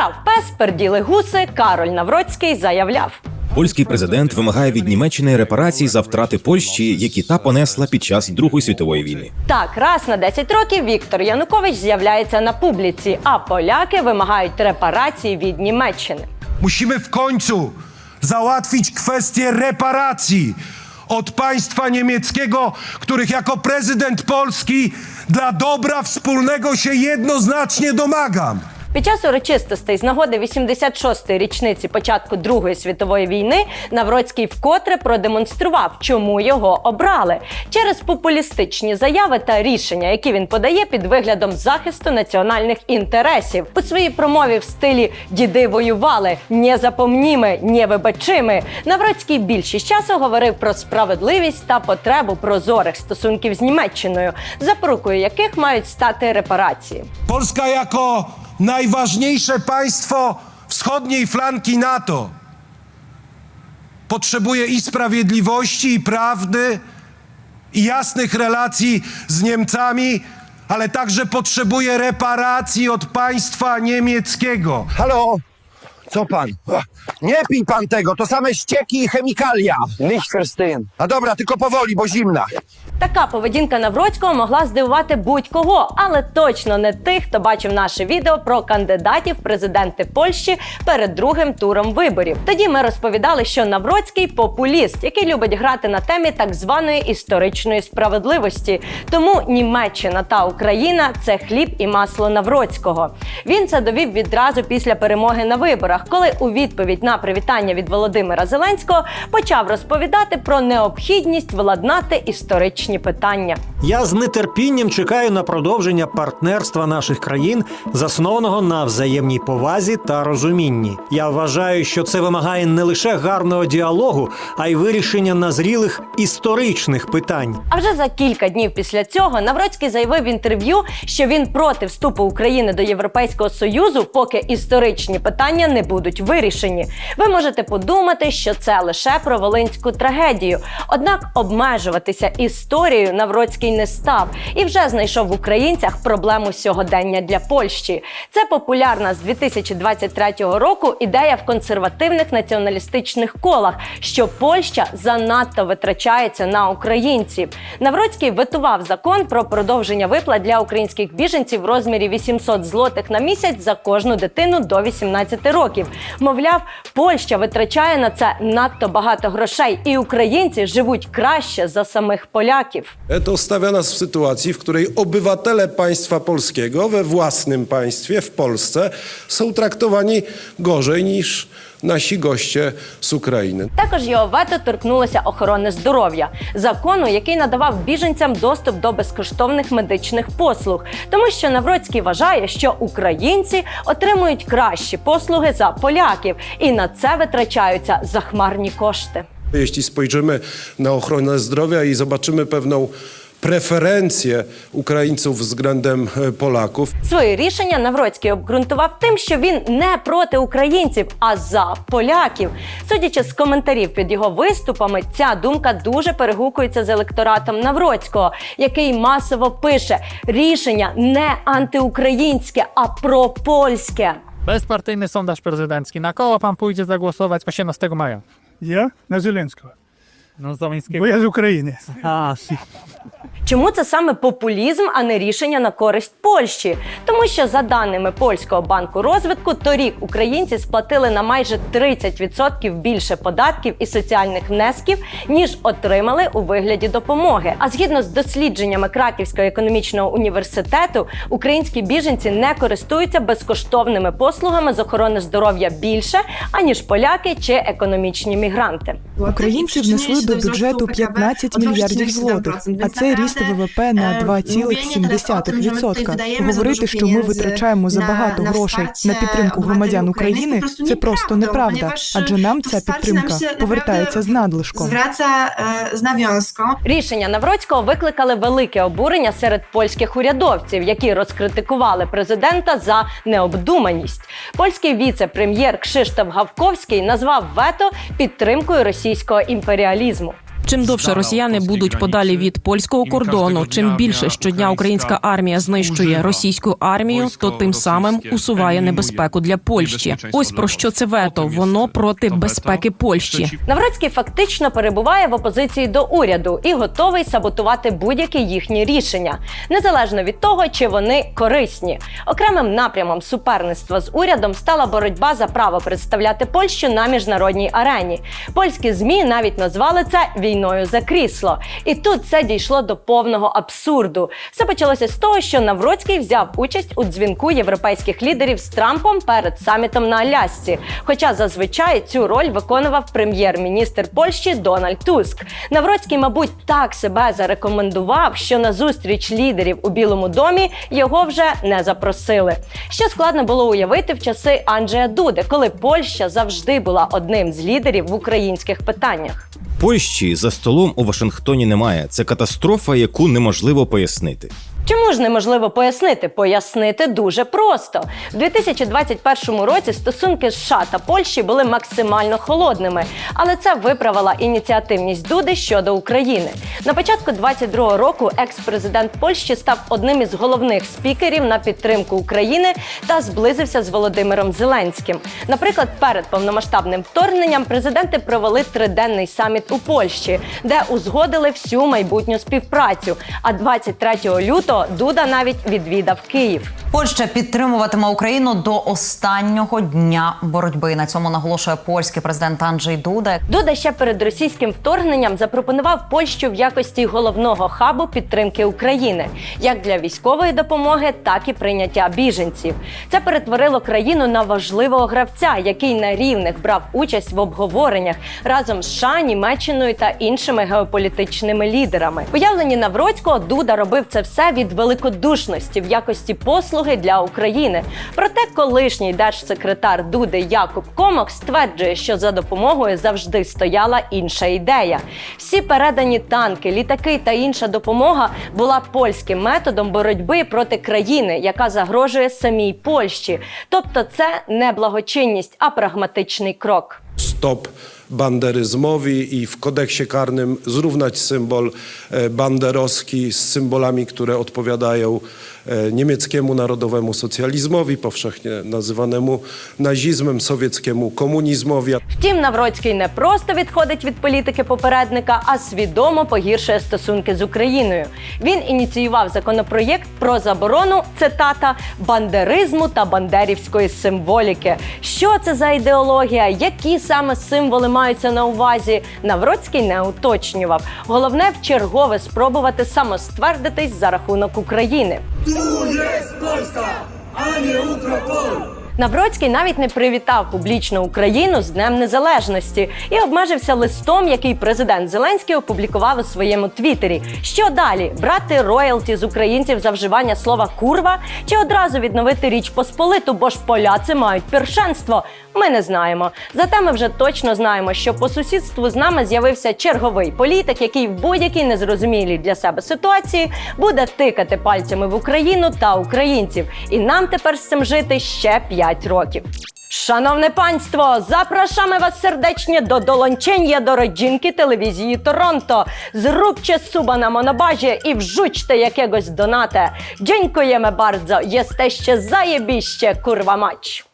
Срав пес, перділи гуси. Кароль Навроцький заявляв. Польський президент вимагає від Німеччини репарацій за втрати Польщі, які та понесла під час Другої світової війни. Так, раз на 10 років Віктор Янукович з'являється на публіці, а поляки вимагають репарації від Німеччини. Musimy w końcu załatwić kwestię reparacji od państwa niemieckiego, których jako prezydent Polski dla dobra wspólnego się jednoznacznie domagam. Під час урочистостей з нагоди 86-ї річниці початку Другої світової війни Навроцький вкотре продемонстрував, чому його обрали через популістичні заяви та рішення, які він подає під виглядом захисту національних інтересів. У своїй промові в стилі Діди воювали, не запомніми, не вибачими. Навроцький більшість часу говорив про справедливість та потребу прозорих стосунків з Німеччиною, запорукою яких мають стати репарації. Polska jako najważniejsze państwo wschodniej flanki NATO potrzebuje i sprawiedliwości, i prawdy, i jasnych relacji z Niemcami, ale także potrzebuje reparacji od państwa niemieckiego. Halo? Co pan? Nie pij pan tego, to same ścieki i chemikalia. Nicht verstehen. A dobra, tylko powoli, bo zimna. Така поведінка Навроцького могла здивувати будь-кого, але точно не тих, хто бачив наше відео про кандидатів президенти Польщі перед другим туром виборів. Тоді ми розповідали, що Навроцький популіст, який любить грати на темі так званої історичної справедливості. Тому Німеччина та Україна це хліб і масло Навроцького. Він це довів відразу після перемоги на виборах, коли у відповідь на привітання від Володимира Зеленського почав розповідати про необхідність владнати історичні питання. Я з нетерпінням чекаю на продовження партнерства наших країн, заснованого на взаємній повазі та розумінні. Я вважаю, що це вимагає не лише гарного діалогу, а й вирішення назрілих історичних питань. А вже за кілька днів після цього Навроцький заявив в інтерв'ю, що він проти вступу України до Європейського союзу, поки історичні питання не будуть вирішені. Ви можете подумати, що це лише про волинську трагедію. Однак обмежуватися історією Навроцький не став і вже знайшов в українцях проблему сьогодення для Польщі. Це популярна з 2023 року ідея в консервативних націоналістичних колах, що Польща занадто витрачається на українців. Навроцький ветував закон про продовження виплат для українських біженців в розмірі 800 злотих на місяць за кожну дитину до 18 років. Мовляв, Польща витрачає на це надто багато грошей, і українці живуть краще за самих поляків. To stawia nas w sytuacji, w której obywatele państwa polskiego we własnym państwie, w Polsce, są traktowani gorzej niż nasi goście z Ukrainy. Також його вето торкнулося охорони здоров'я, закону, який надавав біженцям доступ до безкоштовних медичних послуг, тому що Навроцький вважає, що українці отримують кращі послуги за поляків, і на це витрачаються захмарні кошти. Jeśli spojrzymy na ochronę zdrowia i zobaczymy pewną preferencję Ukraińców względem e, Polaków, Своє рішення Навроцький обґрунтував тим, що він не проти українців, а за поляків. Судячи з коментарів під його виступами, ця думка дуже перегукується з електоратом Навроцького, який масово пише: рішення не антиукраїнське, а пропольське. Bezpartyjny sondaż prezydencki. Na koło pan pójdzie zagłosować 18 maja. Я на Зеленського, No Zamińskiego. бо я з України. A, Чому це саме популізм, а не рішення на користь Польщі? Тому що за даними польського банку розвитку, торік українці сплатили на майже 30% більше податків і соціальних внесків, ніж отримали у вигляді допомоги. А згідно з дослідженнями Краківського економічного університету, українські біженці не користуються безкоштовними послугами з охорони здоров'я більше аніж поляки чи економічні мігранти. Українці внесли до бюджету 15 мільярдів злотих, а це ріст ВВП на 2,7%. Говорити, що ми витрачаємо забагато грошей на підтримку громадян України, це просто неправда, адже нам ця підтримка повертається з надлишком. Nawiązką. Рішення Навроцького викликали велике обурення серед польських урядовців, які розкритикували президента за необдуманість. Польський віце-прем'єр Кшиштоф Гавковський назвав вето підтримкою російського імперіалізму. Чим довше росіяни будуть подалі від польського кордону, чим більше щодня українська армія знищує російську армію, то тим самим усуває небезпеку для Польщі. Ось про що це вето. Воно проти безпеки Польщі. Навроцький фактично перебуває в опозиції до уряду і готовий саботувати будь-які їхні рішення, незалежно від того, чи вони корисні. Окремим напрямом суперництва з урядом стала боротьба за право представляти Польщу на міжнародній арені. Польські змі навіть назвали це війною за крісло. І тут це дійшло до повного абсурду. Все почалося з того, що Навроцький взяв участь у дзвінку європейських лідерів з Трампом перед самітом на Алясці. Хоча зазвичай цю роль виконував прем'єр-міністр Польщі Дональд Туск. Навроцький, мабуть, так себе зарекомендував, що на зустріч лідерів у Білому домі його вже не запросили. Що складно було уявити в часи Анджея Дуди, коли Польща завжди була одним з лідерів в українських питаннях. Польщі за столом у Вашингтоні немає. Це катастрофа, яку неможливо пояснити. Чому ж неможливо пояснити? Пояснити дуже просто. В 2021 році стосунки США та Польщі були максимально холодними, але це виправила ініціативність Дуди щодо України. На початку 2022 року екс-президент Польщі став одним із головних спікерів на підтримку України та зблизився з Володимиром Зеленським. Наприклад, перед повномасштабним вторгненням президенти провели триденний саміт у Польщі, де узгодили всю майбутню співпрацю. А 23 лютого Дуда навіть відвідав Київ. Польща підтримуватиме Україну до останнього дня боротьби. На цьому наголошує польський президент Анджей Дуда. Дуда ще перед російським вторгненням запропонував Польщу в якості головного хабу підтримки України, як для військової допомоги, так і прийняття біженців. Це перетворило країну на важливого гравця, який на рівних брав участь в обговореннях разом з США, Німеччиною та іншими геополітичними лідерами. Уявлені Навроцького Дуда робив це все від великодушності в якості послуги для України. Проте колишній держсекретар Дуди Якуб Комок стверджує, що за допомогою завжди стояла інша ідея. Всі передані танки, літаки та інша допомога була польським методом боротьби проти країни, яка загрожує самій Польщі. Тобто, це не благочинність, а прагматичний крок. Stop banderyzmowi i w kodeksie karnym zrównać symbol e, banderowski z symbolami, które odpowiadają niemieckiemu narodowemu socjalizmowi, powszechnie nazywanemu nazizmem, sowieckiemu komunizmowi. Втім, Навроцький не просто відходить від політики попередника, а свідомо погіршує стосунки з Україною. Він ініціював законопроєкт про заборону цитата бандеризму та бандерівської символіки. Що це за ідеологія? Які саме символи маються на увазі? Навроцький не уточнював. Головне в чергове спробувати самоствердитись за рахунок України. Tu jest Polska, a nie Ukropol! Навроцький навіть не привітав публічно Україну з Днем Незалежності і обмежився листом, який президент Зеленський опублікував у своєму твіттері. Що далі? Брати роялті з українців за вживання слова курва чи одразу відновити річ Посполиту, бо ж поляці мають першенство? Ми не знаємо. Зате ми вже точно знаємо, що по сусідству з нами з'явився черговий політик, який в будь-якій незрозумілій для себе ситуації буде тикати пальцями в Україну та українців. І нам тепер з цим жити ще 5 років. Шановне панство, запрошamy вас serdecznie do dołączenia do rodzinki telewizji Toronto. Zróbcie suba na monobazie i wrzućcie jakiegoś donatę. Dziękujemy bardzo, jesteście zajebiście, kurwa mać.